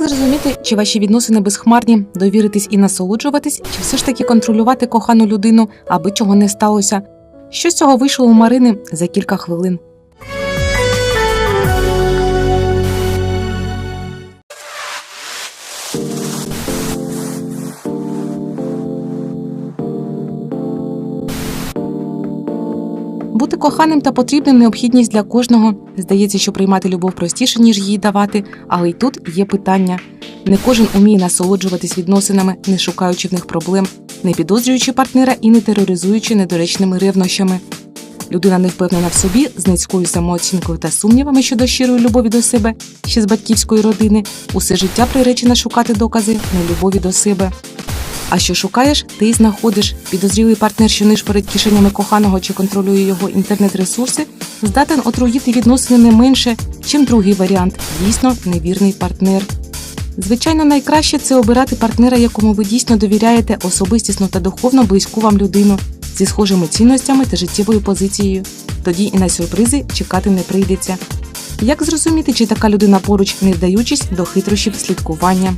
Як зрозуміти, чи ваші відносини безхмарні, довіритись і насолоджуватись, чи все ж таки контролювати кохану людину, аби чого не сталося? Що з цього вийшло у Марини за кілька хвилин? Бути коханим та потрібним необхідність для кожного. Здається, що приймати любов простіше, ніж її давати, але й тут є питання. Не кожен уміє насолоджуватись відносинами, не шукаючи в них проблем, не підозрюючи партнера і не тероризуючи недоречними ревнощами. Людина не впевнена в собі з низькою самооцінкою та сумнівами щодо щирої любові до себе, ще з батьківської родини, усе життя приречена шукати докази нелюбові до себе. А що шукаєш, ти знаходиш. Підозрілий партнер, що нишпорить кишенями коханого чи контролює його інтернет-ресурси, здатен отруїти відносини не менше, чим другий варіант дійсно невірний партнер. Звичайно, найкраще це обирати партнера, якому ви дійсно довіряєте особистісно та духовно близьку вам людину зі схожими цінностями та життєвою позицією. Тоді і на сюрпризи чекати не прийдеться. Як зрозуміти, чи така людина поруч, не вдаючись до хитрощів слідкування?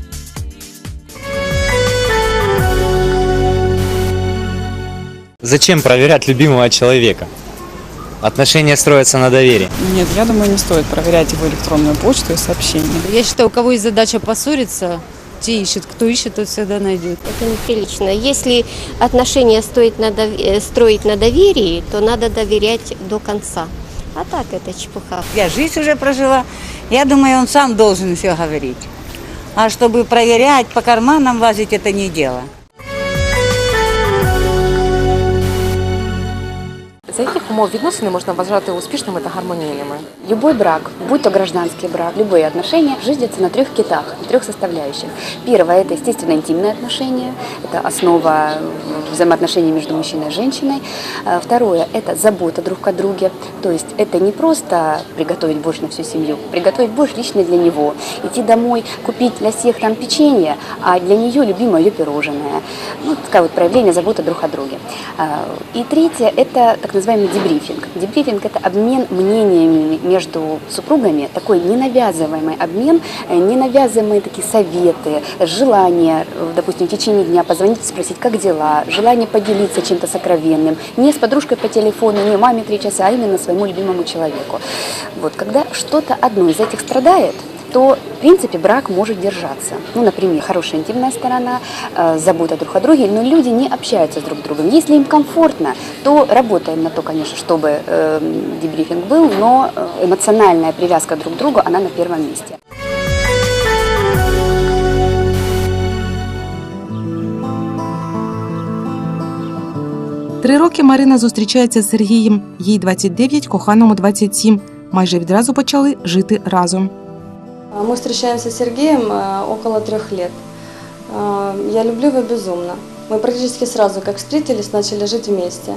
Зачем проверять любимого человека? Отношения строятся на доверии. Нет, я думаю, не стоит проверять его электронную почту и сообщения. Я считаю, у кого есть задача поссориться, те ищет. Кто ищет, тот всегда найдет. Это неприлично. Если отношения стоит на дов- э, строить на доверии, то надо доверять до конца. А так это чепуха. Я жизнь уже прожила. Я думаю, он сам должен все говорить. А чтобы проверять, по карманам лазить, это не дело. За яких умов відносини можна вважати успішними та гармонійними? Любой брак, будь то гражданский брак, любые отношения, жизнятся на трех китах, на трех составляющих. Первое – это, естественно, интимные отношения, это основа взаимоотношений между мужчиной и женщиной. А Второе – это забота друг о друге, то есть это не просто приготовить борщ на всю семью, приготовить борщ лично для него, идти домой, купить для всех там печенье, а для нее любимое ее пирожное. Ну, такое вот проявление заботы друг о друге. А, И третье – это так называемый дебрифинг. Дебрифинг – это обмен мнениями между супругами, такой ненавязываемый обмен, э, ненавязываемые такие советы, желание, э, допустим, в течение дня позвонить, спросить, как дела, желание поделиться чем-то сокровенным, не с подружкой по телефону, не маме три часа, а именно своему любимому человеку. Вот, когда что-то одно из этих страдает, то, в принципе, брак может держаться. Ну, например, хорошая интимная сторона, э, забота друг о друге, но люди не общаются с друг другом. Если им комфортно, то работаем на то, конечно, чтобы э, дебрифинг был, но э, эмоциональная привязка друг к другу, она на первом месте. Три роки Марина зустрічається з Сергієм, їй 29, коханому 27. Майже відразу почали жити разом. А, Мы встречаемся с Сергеем э, около трех лет. А, Я люблю его безумно. Мы практически сразу, как встретились, начали жить вместе.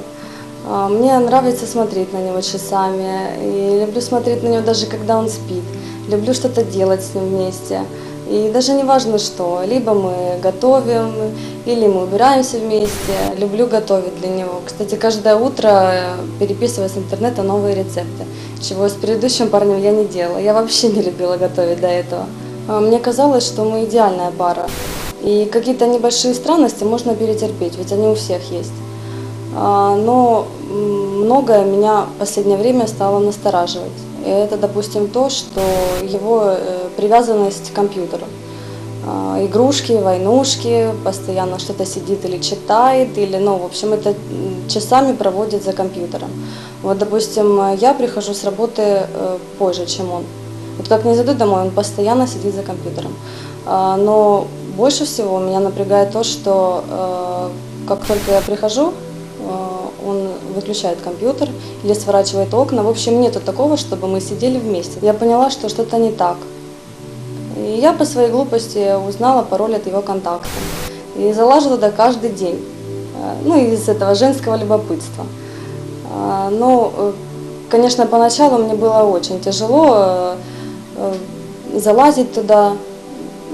А, Мне нравится смотреть на него часами. И люблю смотреть на него даже когда он спит. Люблю что-то делать с ним вместе. И даже не важно что, либо мы готовим, или мы убираемся вместе. Люблю готовить для него. Кстати, каждое утро э, переписываю с интернета новые рецепты, чего с предыдущим парнем я не делала. Я вообще не любила готовить до этого. А, Мне казалось, что мы идеальная пара. И какие-то небольшие странности можно перетерпеть, ведь они у всех есть. А, Но многое меня в последнее время стало настораживать. Это, допустим, то, что его э, привязанность к компьютеру. А, Игрушки, войнушки, постоянно что-то сидит или читает, или, ну, в общем, это часами проводит за компьютером. Вот, допустим, я прихожу с работы э, позже, чем он. Вот как не зайду домой, он постоянно сидит за компьютером. А, Но Больше всего меня напрягает то, что э, как только я прихожу, выключает компьютер или сворачивает окна. В общем, нету такого, чтобы мы сидели вместе. Я поняла, что что-то не так. И я по своей глупости узнала пароль от его контакта. И залаживала туда каждый день. Э, Ну, из этого женского любопытства. А, Но, э, конечно, поначалу мне было очень тяжело э, э, залазить туда.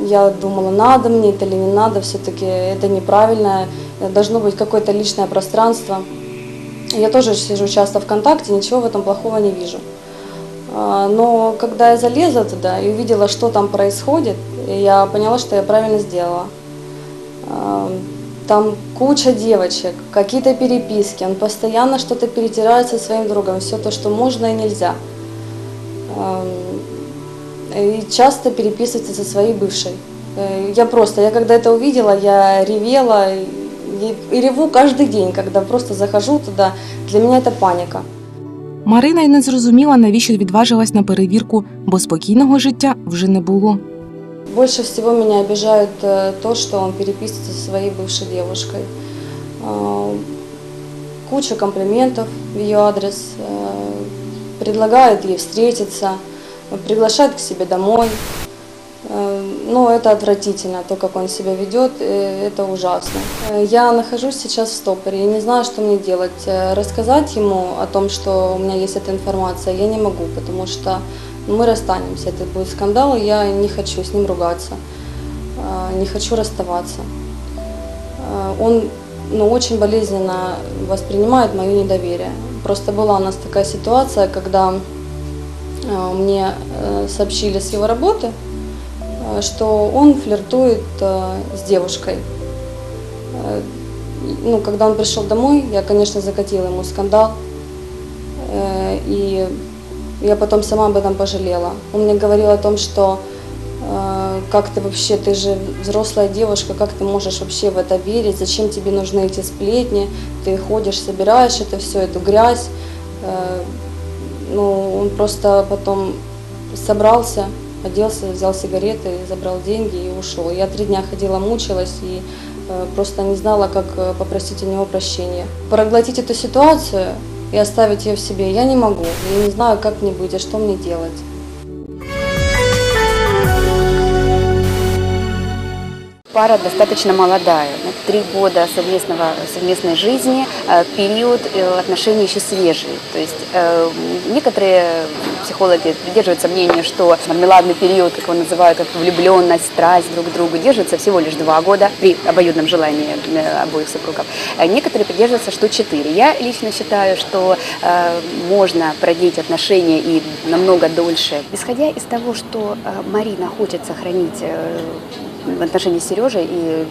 Я думала, надо мне это или не надо, все-таки это неправильно, э, должно быть какое-то личное пространство. Я тоже сижу часто ВКонтакте, ничего в этом плохого не вижу. А, Но когда я залезла туда и увидела, что там происходит, я поняла, что я правильно сделала. А, Там куча девочек, какие-то переписки, он постоянно что-то перетирает со своим другом, все то, что можно и нельзя. А, И часто переписывается со своей бывшей. Э, Я просто, я когда это увидела, я ревела и, и реву каждый день, когда просто захожу туда. Для меня это паника. Марина й не зрозуміла, навіщо відважилась на перевірку, бо спокійного життя вже не було. Больше всего меня обижает э, то, что он переписывается со своей бывшей девушкой. А, Куча комплиментов в ее адрес, э, предлагает ей встретиться, приглашает к себе домой. Но это отвратительно, то, как он себя ведет, э, это ужасно. Э, Я нахожусь сейчас в стопоре, я не знаю, что мне делать. Э, Рассказать ему о том, что у меня есть эта информация, я не могу, потому что мы расстанемся, это будет скандал, и я не хочу с ним ругаться, не хочу расставаться. Он ну, очень болезненно воспринимает мое недоверие. Просто была у нас такая ситуация, когда мне сообщили с его работы, что он флиртует э, с девушкой. Э, Ну, когда он пришел домой, я, конечно, закатила ему скандал. Э, И я потом сама об этом пожалела. Он мне говорил о том, что э, как ты вообще, ты же взрослая девушка, как ты можешь вообще в это верить, зачем тебе нужны эти сплетни, ты ходишь, собираешь это все, эту грязь. Э, Ну, он просто потом собрался, оделся, взял сигареты, забрал деньги и ушел. Я три дня ходила, мучилась и э, просто не знала, как э, попросить у него прощения. Проглотить эту ситуацию и оставить ее в себе я не могу. Я не знаю, как мне быть, а что мне делать. Пара достаточно молодая, три года совместного, совместной жизни, э, период э, отношений еще свежий. То есть э, некоторые психологи придерживаются мнения, что мармеладный период, как его называют, как влюбленность, страсть друг к другу, держится всего лишь два года при обоюдном желании обоих супругов. Некоторые придерживаются, что четыре. Я лично считаю, что можно продлить отношения и намного дольше. Исходя из того, что Марина хочет сохранить в отношении с Сережей и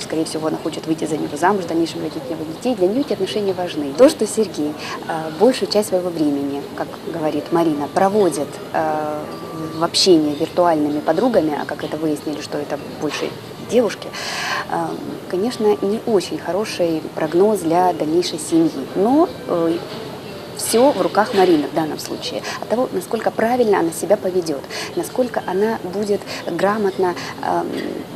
скорее всего, она хочет выйти за него замуж, в дальнейшем родить у него детей. Для нее эти отношения важны. То, что Сергей э, большую часть своего времени, как говорит Марина, проводит э, в общении виртуальными подругами, а как это выяснили, что это больше девушки, э, конечно, не очень хороший прогноз для дальнейшей семьи. Но э, все в руках Марины в данном случае. От того, насколько правильно она себя поведет, насколько она будет грамотно, эм,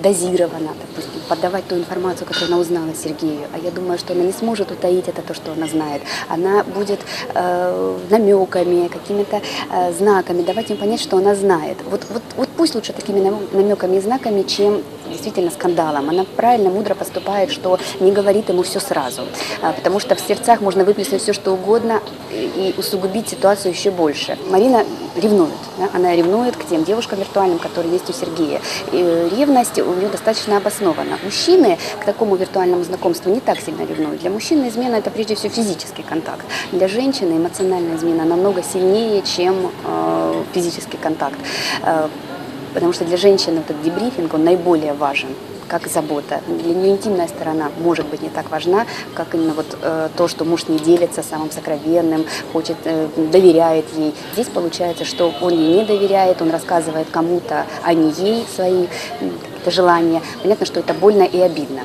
дозированно, допустим, подавать ту информацию, которую она узнала Сергею. А я думаю, что она не сможет утаить это, то, что она знает. Она будет э, намеками, какими-то э, знаками давать им понять, что она знает. Вот, вот, вот пусть лучше такими нам- намеками и знаками, чем действительно скандалом. Она правильно, мудро поступает, что не говорит ему все сразу. А, Потому что в сердцах можно выплеснуть все, что угодно и усугубить ситуацию еще больше. Марина ревнует. да, Она ревнует к тем девушкам виртуальным, которые есть у Сергея. И ревность у нее достаточно обоснована. Мужчины к такому виртуальному знакомству не так сильно ревнуют. Для мужчины измена это прежде всего физический контакт. Для женщины эмоциональная измена намного сильнее, чем э, физический контакт. Э, Потому что для женщины этот дебрифинг, он наиболее важен как забота. Для нее интимная сторона может быть не так важна, как именно вот э, то, что муж не делится самым сокровенным, хочет, э, доверяет ей. Здесь получается, что он ей не доверяет, он рассказывает кому-то, а не ей свои какие-то желания. Понятно, что это больно и обидно.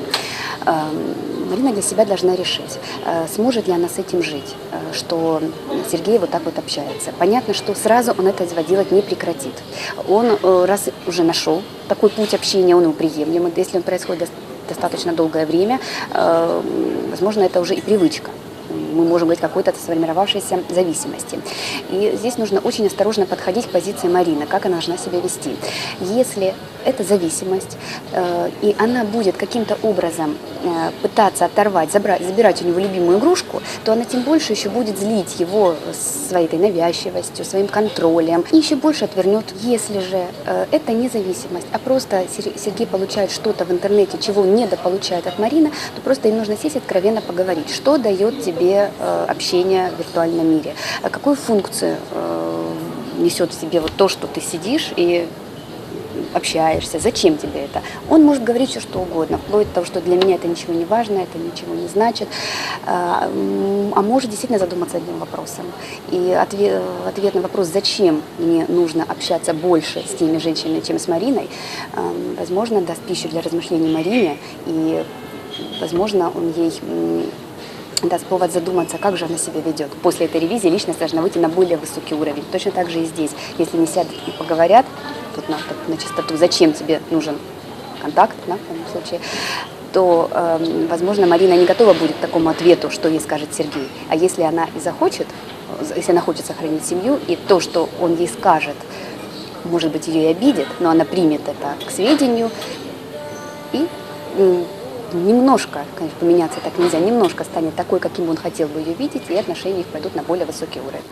Эм, Марина для себя должна решить, э, сможет ли она с этим жить, э, что Сергей вот так вот общается. Понятно, что сразу он это делать не прекратит. Он э, раз уже нашел такой путь общения, он ему приемлем. Если он происходит дос- достаточно долгое время, возможно, это уже и привычка. Мы можем говорить какой-то сформировавшейся зависимости. И здесь нужно очень осторожно подходить к позиции Марины, как она должна себя вести. Если это зависимость, э, и она будет каким-то образом э, пытаться оторвать, забрать, забирать у него любимую игрушку, то она тем больше еще будет злить его своей этой навязчивостью, своим контролем, и еще больше отвернет. Если же э, это не зависимость, а просто Сер- Сергей получает что-то в интернете, чего недополучает от Марины, то просто им нужно сесть откровенно поговорить, что дает тебе э, общение в виртуальном мире, А какую функцию э, несет в себе вот то, что ты сидишь и общаешься, зачем тебе это? Он может говорить все что угодно, вплоть до того, что для меня это ничего не важно, это ничего не значит, а а может действительно задуматься одним вопросом. И ответ, ответ на вопрос, зачем мне нужно общаться больше с теми женщинами, чем с Мариной, эм, возможно, даст пищу для размышлений Марине, и, возможно, он ей даст повод задуматься, как же она себя ведет. После этой ревизии личность должна выйти на более высокий уровень. Точно так же и здесь. Если не сядут и поговорят, тут на, на чистоту, зачем тебе нужен контакт, да, в данном случае, то, эм, возможно, Марина не готова будет к такому ответу, что ей скажет Сергей. А если она и захочет, э, если она хочет сохранить семью, и то, что он ей скажет, может быть, ее и обидит, но она примет это к сведению и немножко, конечно, поменяться так нельзя, немножко станет такой, каким он хотел бы ее видеть, и отношения их пойдут на более высокий уровень.